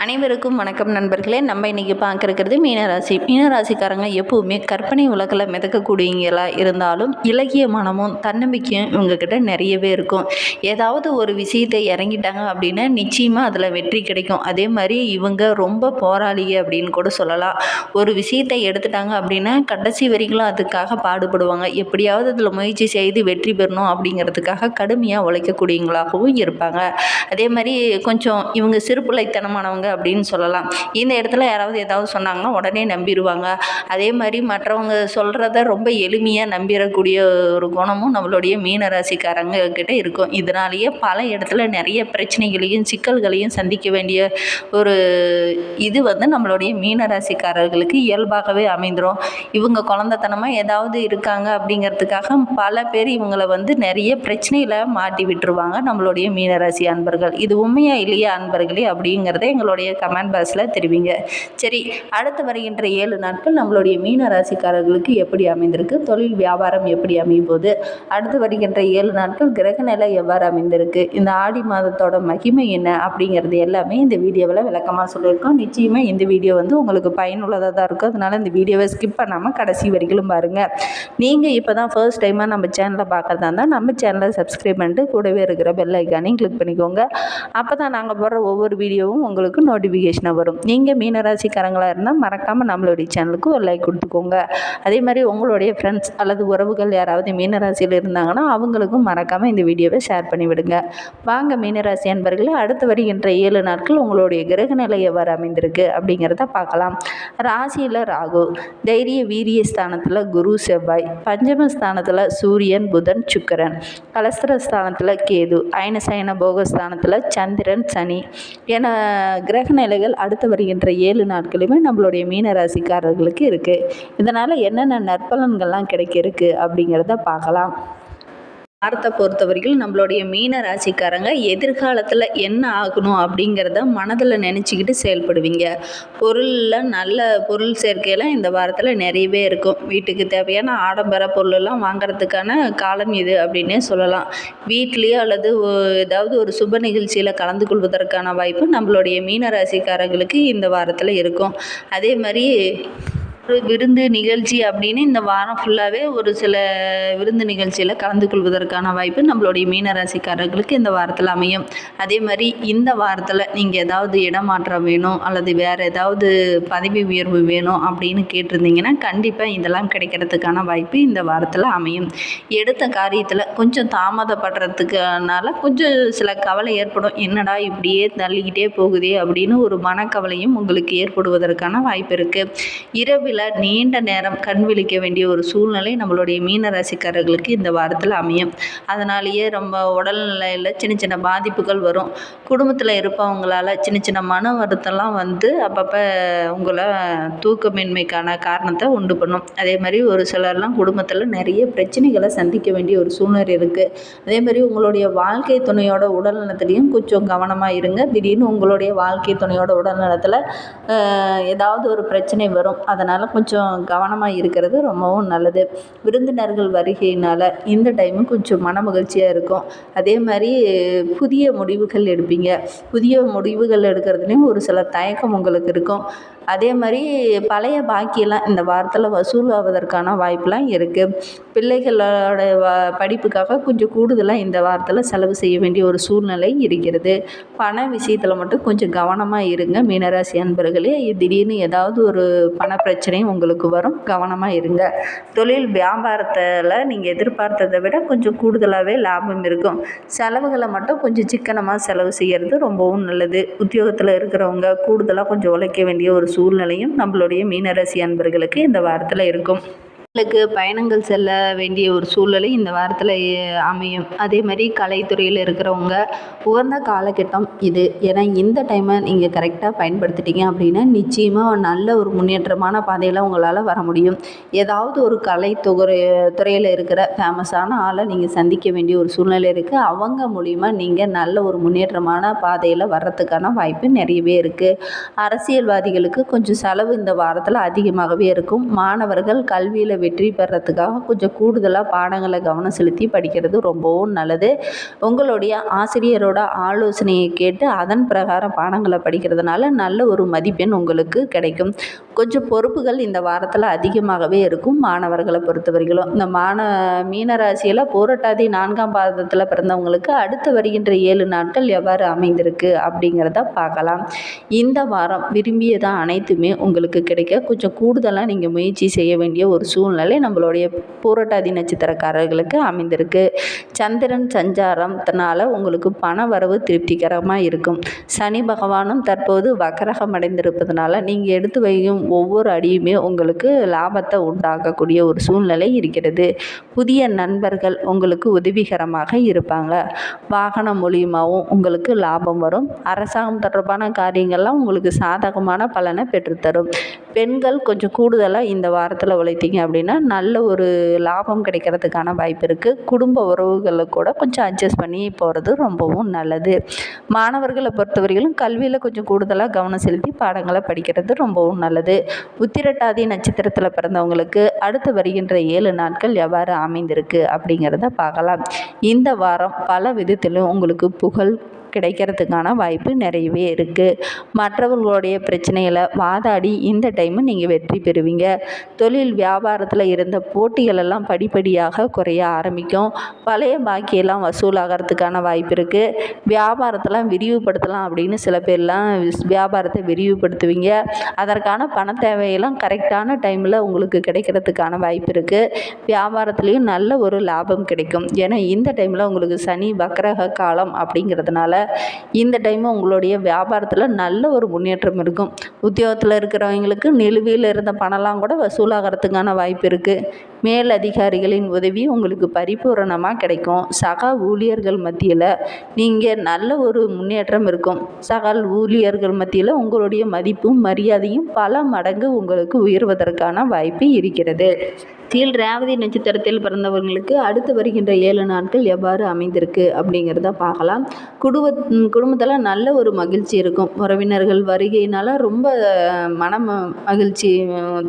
அனைவருக்கும் வணக்கம் நண்பர்களே. நம்ம இன்றைக்கி பார்க்குறது மீனராசி. மீனராசிக்காரங்க எப்போவுமே கற்பனை உலகில் மிதக்கக்கூடியவங்களா இருந்தாலும் இலக்கிய மனமும் தன்னம்பிக்கையும் இவங்கக்கிட்ட நிறையவே இருக்கும். ஏதாவது ஒரு விஷயத்தை இறங்கிட்டாங்க அப்படின்னா நிச்சயமாக அதில் வெற்றி கிடைக்கும். அதே மாதிரி இவங்க ரொம்ப போராளிக அப்படின்னு கூட சொல்லலாம். ஒரு விஷயத்தை எடுத்துட்டாங்க அப்படின்னா கடைசி வரைக்கும் அதுக்காக பாடுபடுவாங்க. எப்படியாவது அதில் முயற்சி செய்து வெற்றி பெறணும் அப்படிங்கிறதுக்காக கடுமையாக உழைக்கக்கூடியவங்களாகவும் இருப்பாங்க. அதே மாதிரி கொஞ்சம் இவங்க சிறுபிள்ளைத்தனமானவங்க அப்படின்னு சொல்லலாம். இந்த இடத்துல யாராவது ஏதாவது சொன்னாங்கன்னா உடனே நம்பிடுவாங்க அதே மாதிரி மற்றவங்க சொல்கிறத ரொம்ப எளிமையாக நம்பிடக்கூடிய ஒரு குணமும் நம்மளுடைய மீனராசிக்காரங்க கிட்ட இருக்கும். இதனாலேயே பல இடத்துல நிறைய பிரச்சனைகளையும் சிக்கல்களையும் சந்திக்க வேண்டிய ஒரு இது வந்து நம்மளுடைய மீனராசிக்காரர்களுக்கு இயல்பாகவே அமைந்துடும் இவங்க குழந்தைத்தனமாக ஏதாவது இருக்காங்க அப்படிங்கிறதுக்காக பல பேர் இவங்களை வந்து நிறைய பிரச்சனையில் மாட்டி விட்டுருவாங்க நம்மளுடைய மீனராசி அன்பர்கள். இது உண்மையா இல்லையா அன்பர்களே அப்படிங்கிறத எங்களோட உங்களுடைய கமெண்ட் பாக்ஸில் தெரிவிங்க. சரி அடுத்து வருகின்ற ஏழு நாட்கள் நம்மளுடைய மீன ராசிக்காரர்களுக்கு எப்படி அமைந்திருக்கு? தொழில் வியாபாரம் எப்படி அமையும் போது? அடுத்து வருகின்ற ஏழு நாட்கள் கிரக நிலை எவ்வாறு அமைந்திருக்கு? இந்த ஆடி மாதத்தோட மகிமை என்ன? அப்படிங்கிறது எல்லாமே இந்த வீடியோவில் விளக்கமாக சொல்லியிருக்கோம். நிச்சயமாக இந்த வீடியோ வந்து உங்களுக்கு பயனுள்ளதாக தான் இருக்கும். அதனால் இந்த வீடியோவை ஸ்கிப் பண்ணாமல் கடைசி வரைக்கும் பாருங்கள் நீங்கள் இப்போ தான் ஃபர்ஸ்ட் டைமாக நம்ம சேனலை பார்க்குறதா இருந்தால் நம்ம சேனலை சப்ஸ்கிரைப் பண்ணிட்டு கூடவே இருக்கிற பெல் ஐக்கானையும் கிளிக் பண்ணிக்கோங்க. அப்போ தான் நாங்கள் போடுற ஒவ்வொரு வீடியோவும் உங்களுக்கு நோட்டிஃபிகேஷனாக வரும். நீங்கள் மீனராசிக்காரங்களாக இருந்தால் மறக்காமல் நம்மளுடைய சேனலுக்கு ஒரு லைக் கொடுத்துக்கோங்க. அதே மாதிரி உங்களுடைய ஃப்ரெண்ட்ஸ் அல்லது உறவுகள் யாராவது மீனராசியில் இருந்தாங்கன்னா அவங்களுக்கும் மறக்காமல் இந்த வீடியோவை ஷேர் பண்ணிவிடுங்க. வாங்க மீனராசி அன்பர்களே அடுத்து வருகின்ற ஏழு நாட்கள் உங்களுடைய கிரக நிலை எவ்வாறு அமைந்திருக்கு அப்படிங்கிறத பார்க்கலாம். ராசியில் ராகு தைரிய வீரிய ஸ்தானத்தில் குரு செவ்வாய் பஞ்சம ஸ்தானத்தில் சூரியன் புதன் சுக்கரன் கலஸ்திர ஸ்தானத்தில் கேது அயனசயன போகஸ்தானத்தில் சந்திரன் சனி என கிரக நிலைகள் அடுத்து வருகின்ற ஏழு நாட்களுமே நம்மளுடைய மீன ராசிக்காரர்களுக்கு இருக்குது இதனால் என்னென்ன நற்பலன்கள்லாம் கிடைக்க இருக்குது அப்படிங்கிறத பார்க்கலாம். வாரத்தை பொறுத்த வரைக்கும் நம்மளுடைய மீன ராசிக்காரங்க எதிர்காலத்தில் என்ன ஆகணும் அப்படிங்கிறத மனதில் நினச்சிக்கிட்டு செயல்படுவீங்க. பொருளில் நல்ல பொருள் சேர்க்கையெல்லாம் இந்த வாரத்தில் நிறையவே இருக்கும். வீட்டுக்கு தேவையான ஆடம்பர பொருளெல்லாம் வாங்குறதுக்கான காலம் இது அப்படின்னே சொல்லலாம். வீட்லேயோ அல்லது ஏதாவது ஒரு சுப நிகழ்ச்சியில் கலந்து கொள்வதற்கான வாய்ப்பு நம்மளுடைய மீன ராசிக்காரங்களுக்கு இந்த வாரத்தில் இருக்கும். அதே மாதிரி ஒரு விருந்து நிகழ்ச்சி அப்படின்னு இந்த வாரம் ஃபுல்லாகவே ஒரு சில விருந்து நிகழ்ச்சியில் கலந்து கொள்வதற்கான வாய்ப்பு நம்மளுடைய மீனராசிக்காரர்களுக்கு இந்த வாரத்தில் அமையும். அதே மாதிரி இந்த வாரத்தில் நீங்கள் ஏதாவது இடமாற்றம் வேணும் அல்லது வேறு ஏதாவது பதவி உயர்வு வேணும் அப்படின்னு கேட்டிருந்தீங்கன்னா கண்டிப்பாக இதெல்லாம் கிடைக்கிறதுக்கான வாய்ப்பு இந்த வாரத்தில் அமையும். எடுத்த காரியத்தில் கொஞ்சம் தாமதப்படுறதுக்குனால கொஞ்சம் சில கவலை ஏற்படும். என்னடா இப்படியே தள்ளிக்கிட்டே போகுதே அப்படின்னு ஒரு மனக்கவலையும் உங்களுக்கு ஏற்படுவதற்கான வாய்ப்பு இருக்குது இரவில் நீண்ட நேரம் கண் விழிக்க வேண்டிய ஒரு சூழ்நிலை நம்மளுடைய மீன ராசிக்காரர்களுக்கு இந்த வாரத்தில் அமையும். அதனாலேயே ரொம்ப உடல்நிலையில் சின்ன சின்ன பாதிப்புகள் வரும். குடும்பத்தில் இருப்பவங்களால் சின்ன சின்ன மன வருத்தம்லாம் வந்து அப்பப்போ உங்களை தூக்கமின்மைக்கான காரணத்தை உண்டு பண்ணும். அதே மாதிரி ஒரு சிலர்லாம் குடும்பத்தில் நிறைய பிரச்சனைகளை சந்திக்க வேண்டிய ஒரு சூழ்நிலை இருக்குது அதே மாதிரி உங்களுடைய வாழ்க்கை துணையோட உடல்நலத்திலையும் கொஞ்சம் கவனமாக இருங்க. திடீர்னு உங்களுடைய வாழ்க்கை துணையோட உடல்நலத்தில் ஏதாவது ஒரு பிரச்சனை வரும். அதனால் அதனால் கொஞ்சம் கவனமாக இருக்கிறது ரொம்பவும் நல்லது. விருந்தினர்கள் வருகையினால் இந்த டைமு கொஞ்சம் மன மகிழ்ச்சியாக இருக்கும். அதே மாதிரி புதிய முடிவுகள் எடுப்பீங்க. புதிய முடிவுகள் எடுக்கிறதுலையும் ஒரு சில தயக்கம் உங்களுக்கு இருக்கும். அதே மாதிரி பழைய பாக்கியெல்லாம் இந்த வாரத்தில் வசூல் ஆவதற்கான வாய்ப்பெலாம் இருக்குது பிள்ளைகளோட வ படிப்புக்காக கொஞ்சம் கூடுதலாக இந்த வாரத்தில் செலவு செய்ய வேண்டிய ஒரு சூழ்நிலை இருக்கிறது. பண விஷயத்தில் மட்டும் கொஞ்சம் கவனமாக இருங்க. மீனராசி அன்பர்களே திடீர்னு ஏதாவது ஒரு பண பிரச்சனையும் உங்களுக்கு வரும் கவனமாக இருங்க. தொழில் வியாபாரத்தில் நீங்கள் எதிர்பார்த்ததை விட கொஞ்சம் கூடுதலாகவே லாபம் இருக்கும். செலவுகளை மட்டும் கொஞ்சம் சிக்கனமாக செலவு செய்கிறது ரொம்பவும் நல்லது. உத்தியோகத்தில் இருக்கிறவங்க கூடுதலாக கொஞ்சம் உழைக்க வேண்டிய ஒரு சூழ்நிலையும் நம்மளுடைய மீனராசி அன்பர்களுக்கு இந்த வாரத்தில் இருக்கும். உங்களுக்கு பயணங்கள் செல்ல வேண்டிய ஒரு சூழ்நிலை இந்த வாரத்தில் அமையும். அதே மாதிரி கலைத்துறையில் இருக்கிறவங்க உகந்த காலகட்டம் இது. ஏன்னா இந்த டைமை நீங்கள் கரெக்டாக பயன்படுத்திட்டீங்க அப்படின்னா நிச்சயமாக நல்ல ஒரு முன்னேற்றமான பாதையில் உங்களால் வர முடியும். ஏதாவது ஒரு கலைத்துறை துறையில் இருக்கிற ஃபேமஸான ஆளை நீங்கள் சந்திக்க வேண்டிய ஒரு சூழ்நிலை இருக்குது அவங்க மூலிமா நீங்கள் நல்ல ஒரு முன்னேற்றமான பாதையில் வர்றதுக்கான வாய்ப்பு நிறையவே இருக்குது அரசியல்வாதிகளுக்கு கொஞ்சம் செலவு இந்த வாரத்தில் அதிகமாகவே இருக்கும். மாணவர்கள் கல்வியில் வெற்றி பெறத்துக்காக கொஞ்சம் கூடுதலாக பாடங்களை கவனம் செலுத்தி படிக்கிறது ரொம்பவும் நல்லது. உங்களுடைய ஆசிரியரோட ஆலோசனையை கேட்டு அதன் பிரகாரம் பாடங்களை படிக்கிறதுனால நல்ல ஒரு மதிப்பெண் உங்களுக்கு கிடைக்கும். கொஞ்சம் பொறுப்புகள் இந்த வாரத்தில் அதிகமாகவே இருக்கும். மாணவர்களை பொறுத்தவரைகளும் இந்த மான மீனராசியில் போராட்டாதி நான்காம் பாதத்தில் பிறந்தவங்களுக்கு அடுத்து வருகின்ற ஏழு நாட்கள் எவ்வாறு அமைந்திருக்கு அப்படிங்கிறத பார்க்கலாம். இந்த வாரம் விரும்பியதான் அனைத்துமே உங்களுக்கு கிடைக்க கொஞ்சம் கூடுதலாக நீங்கள் முயற்சி செய்ய வேண்டிய ஒரு சூழ்நிலை சூழ்நிலை நம்மளுடைய பூரட்டாதி நட்சத்திரக்காரர்களுக்கு அமைந்திருக்கு. சந்திரன் சஞ்சாரத்தினால உங்களுக்கு பண வரவு திருப்திகரமாக இருக்கும். சனி பகவானும் தற்போது வக்கரகம் அடைந்திருப்பதனால நீங்கள் எடுத்து வைக்கும் ஒவ்வொரு அடியுமே உங்களுக்கு லாபத்தை உண்டாக்கக்கூடிய ஒரு சூழ்நிலை இருக்கிறது. புதிய நண்பர்கள் உங்களுக்கு உதவிகரமாக இருப்பாங்க. வாகனம் மூலியமாகவும் உங்களுக்கு லாபம் வரும். அரசாங்கம் தொடர்பான காரியங்கள்லாம் உங்களுக்கு சாதகமான பலனை பெற்றுத்தரும். பெண்கள் கொஞ்சம் கூடுதலாக இந்த வாரத்தில் உழைத்தீங்க அப்படின்னு நல்ல ஒரு லாபம் கிடைக்கிறதுக்கான வாய்ப்பு இருக்குது குடும்ப உறவுகளை கூட கொஞ்சம் அட்ஜஸ்ட் பண்ணி போகிறது ரொம்பவும் நல்லது. மாணவர்களை பொறுத்தவரையிலும் கல்வியில் கொஞ்சம் கூடுதலாக கவனம் செலுத்தி பாடங்களை படிக்கிறது ரொம்பவும் நல்லது. உத்திரட்டாதி நட்சத்திரத்தில் பிறந்தவங்களுக்கு அடுத்து வருகின்ற ஏழு நாட்கள் எவ்வாறு அமைந்திருக்கு அப்படிங்கிறத பார்க்கலாம். இந்த வாரம் பல விதத்திலும் உங்களுக்கு புகழ் கிடைக்கிறதுக்கான வாய்ப்பு நிறையவே இருக்குது மற்றவர்களுடைய பிரச்சனைகளை வாதாடி இந்த டைமு நீங்கள் வெற்றி பெறுவீங்க. தொழில் வியாபாரத்தில் இருந்த போட்டிகள் எல்லாம் படிப்படியாக குறைய ஆரம்பிக்கும். பழைய பாக்கியெல்லாம் வசூலாகிறதுக்கான வாய்ப்பு இருக்குது வியாபாரத்தெல்லாம் விரிவுபடுத்தலாம் அப்படின்னு சில பேர்லாம் விஸ்- வியாபாரத்தை விரிவுபடுத்துவீங்க. அதற்கான பண தேவையெல்லாம் கரெக்டான டைமில் உங்களுக்கு கிடைக்கிறதுக்கான வாய்ப்பு இருக்குது வியாபாரத்துலேயும் நல்ல ஒரு லாபம் கிடைக்கும். ஏன்னா இந்த டைமில் உங்களுக்கு சனி வக்கரக காலம் அப்படிங்கிறதுனால இந்த டைம் உங்களுடைய வியாபாரத்தில் நல்ல ஒரு முன்னேற்றம் இருக்கும். உத்தியோகத்தில் இருக்கிறவங்களுக்கு நிலுவையில் இருந்த பணம்லாம் கூட வசூலாகிறதுக்கான வாய்ப்பு இருக்குது மேல் அதிகாரிகளின் உதவி உங்களுக்கு பரிபூரணமாக கிடைக்கும். சக ஊழியர்கள் மத்தியில் நீங்கள் நல்ல ஒரு முன்னேற்றம் இருக்கும். சக ஊழியர்கள் மத்தியில் உங்களுடைய மதிப்பும் மரியாதையும் பல மடங்கு உங்களுக்கு உயர்வதற்கான வாய்ப்பு இருக்கிறது. கீழ் ரேவதி நட்சத்திரத்தில் பிறந்தவர்களுக்கு அடுத்து வருகின்ற ஏழு நாட்கள் எவ்வாறு அமைந்திருக்கு அப்படிங்கிறத பார்க்கலாம். குடும்ப குடும்பத்தில் நல்ல ஒரு மகிழ்ச்சி இருக்கும். உறவினர்கள் வருகையினால் ரொம்ப மன மகிழ்ச்சி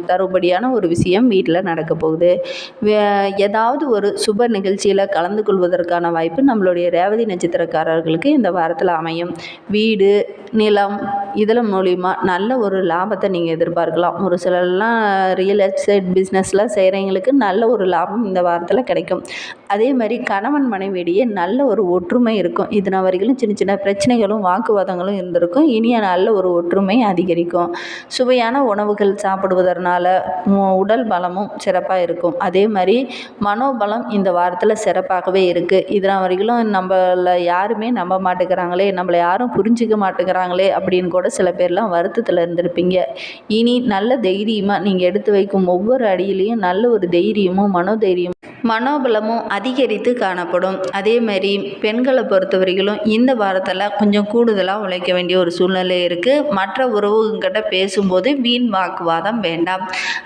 தருபடியான ஒரு விஷயம் வீட்டில் நடக்க போகுது. வே- ஏதாவது ஒரு சுப நிகழ்ச்சியில் கலந்து கொள்வதற்கான வாய்ப்பு நம்மளுடைய ரேவதி நட்சத்திரக்காரர்களுக்கு இந்த வாரத்தில் அமையும். வீடு நிலம் இதில் மூலிமா நல்ல ஒரு லாபத்தை நீங்கள் எதிர்பார்க்கலாம். ஒரு சிலர்லாம் ரியல் எஸ்டேட் பிஸ்னஸில் செய்கிறவங்களுக்கு நல்ல ஒரு லாபம் இந்த வாரத்தில் கிடைக்கும். அதே மாதிரி கணவன் மனைவியிடையே நல்ல ஒரு ஒற்றுமை இருக்கும். இதன வரைக்கும் சின்ன சின்ன பிரச்சனைகளும் வாக்குவாதங்களும் இருந்திருக்கும். இனிய நல்ல ஒரு ஒற்றுமை அதிகரிக்கும். சுவையான உணவுகள் சாப்பிடுவதனால உடல் பலமும் சிறப்பாக இருக்கும். அதே மாதிரி மனோபலம் இந்த வாரத்தில் சிறப்பாகவே இருக்குது இதனால் வரைக்கும் நம்மள யாருமே நம்ப மாட்டேங்கிறாங்களே நம்மளை யாரும் புரிஞ்சிக்க மாட்டேங்கிறாங்களே அப்படின்னு கூட சில பேர்லாம் வருத்தத்தில் இருந்திருப்பீங்க. இனி நல்ல தைரியமாக நீங்கள் எடுத்து வைக்கும் ஒவ்வொரு அடியிலையும் நல்ல ஒரு தைரியமும் மனோதைரியமும் மனோபலமும் அதிகரித்து காணப்படும். அதே மாதிரி பெண்களை பொறுத்தவரையிலும் இந்த வாரத்தில் கொஞ்சம் கூடுதலாக உழைக்க வேண்டிய ஒரு சூழ்நிலை இருக்குது மற்ற உறவுங்கிட்ட பேசும்போது வீண் வாக்குவாதம் வேண்டாம்.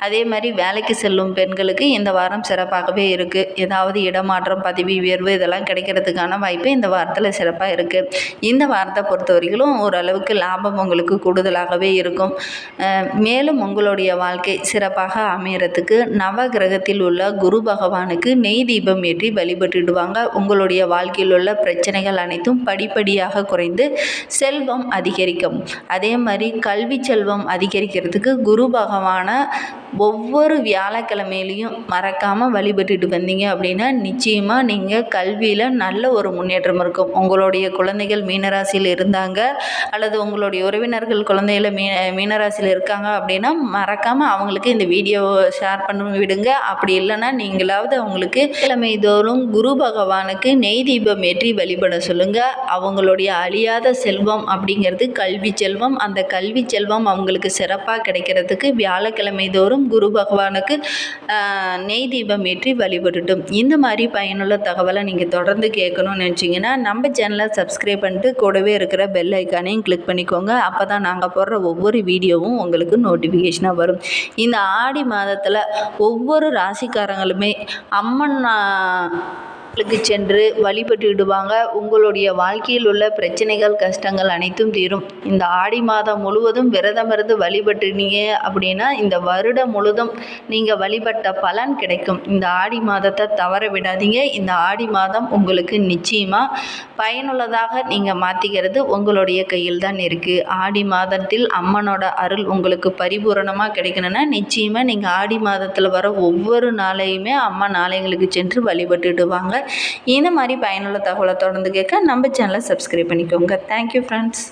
அதே மாதிரி வேலைக்கு செல்லும் பெண்களுக்கு இந்த வாரம் சிறப்பாகவே இருக்குது ஏதாவது இடமாற்றம் பதவி உயர்வு இதெல்லாம் கிடைக்கிறதுக்கான வாய்ப்பு இந்த வாரத்தில் சிறப்பாக இருக்குது இந்த வாரத்தை பொறுத்த வரைக்கும் ஓரளவுக்கு லாபம் உங்களுக்கு கூடுதலாகவே இருக்கும். மேலும் உங்களுடைய வாழ்க்கை சிறப்பாக அமையறதுக்கு நவ கிரகத்தில் உள்ள குரு பகவானுக்கு நெய் தீபம் ஏற்றி வழிபட்டுடுவாங்க. உங்களுடைய வாழ்க்கையில் உள்ள பிரச்சனைகள் அனைத்தும் படிப்படியாக குறைந்து செல்வம் அதிகரிக்கும். அதே மாதிரி கல்வி செல்வம் அதிகரிக்கிறதுக்கு குரு பகவானை ஒவ்வொரு வியாழக்கிழமையிலையும் மறக்காமல் வழிபட்டுட்டு வந்தீங்க அப்படின்னா நிச்சயமாக நீங்கள் கல்வியில் நல்ல ஒரு முன்னேற்றம் இருக்கும். உங்களுடைய குழந்தைகள் மீனராசியில் இருந்தாங்க அல்லது உங்களுடைய உறவினர்கள் குழந்தைகள மீ மீனராசியில் இருக்காங்க அப்படின்னா மறக்காமல் அவங்களுக்கு இந்த வீடியோவை ஷேர் பண்ணி விடுங்க. அப்படி இல்லைன்னா நீங்களாவது அவங்க கிழமை தோறும் குரு பகவானுக்கு நெய் தீபம் ஏற்றி வழிபட சொல்லுங்கள் அவங்களுடைய அழியாத செல்வம் அப்படிங்கிறது கல்வி செல்வம். அந்த கல்வி செல்வம் அவங்களுக்கு சிறப்பாக கிடைக்கிறதுக்கு வியாழக்கிழமை தோறும் குரு பகவானுக்கு நெய் தீபம் ஏற்றி வழிபட்டுட்டும் இந்த மாதிரி பயனுள்ள தகவலை நீங்கள் தொடர்ந்து கேட்கணும்னு நினச்சிங்கன்னா நம்ம சேனலை சப்ஸ்கிரைப் பண்ணிட்டு கூடவே இருக்கிற பெல் ஐக்கானையும் கிளிக் பண்ணிக்கோங்க. அப்போ தான் நாங்கள் போடுற ஒவ்வொரு வீடியோவும் உங்களுக்கு நோட்டிஃபிகேஷனாக வரும். இந்த ஆடி மாதத்தில் ஒவ்வொரு ராசிக்காரங்களுமே அம்மன் கோயிலுக்கு சென்று வழிபட்டுடுவாங்க உங்களுடைய வாழ்க்கையில் உள்ள பிரச்சனைகள் கஷ்டங்கள் அனைத்தும் தீரும். இந்த ஆடி மாதம் முழுவதும் விரதம் இருந்து வழிபட்டுனீங்க அப்படின்னா இந்த வருடம் முழுதும் நீங்கள் வழிபட்ட பலன் கிடைக்கும். இந்த ஆடி மாதத்தை தவற விடாதீங்க. இந்த ஆடி மாதம் உங்களுக்கு நிச்சயமாக பயனுள்ளதாக நீங்கள் மாற்றிக்கிறது உங்களுடைய கையில் தான் இருக்குது ஆடி மாதத்தில் அம்மனோட அருள் உங்களுக்கு பரிபூரணமாக கிடைக்கணும்னா நிச்சயமாக நீங்கள் ஆடி மாதத்தில் வர ஒவ்வொரு நாளையுமே அம்மன் ஆலயங்களுக்கு சென்று வழிபட்டுடுவாங்க இந்த மாதிரி பயனுள்ள தகவலை தொடர்ந்து கேட்க நம்ம சேனலை சப்ஸ்கிரைப் பண்ணிக்கோங்க. Thank you friends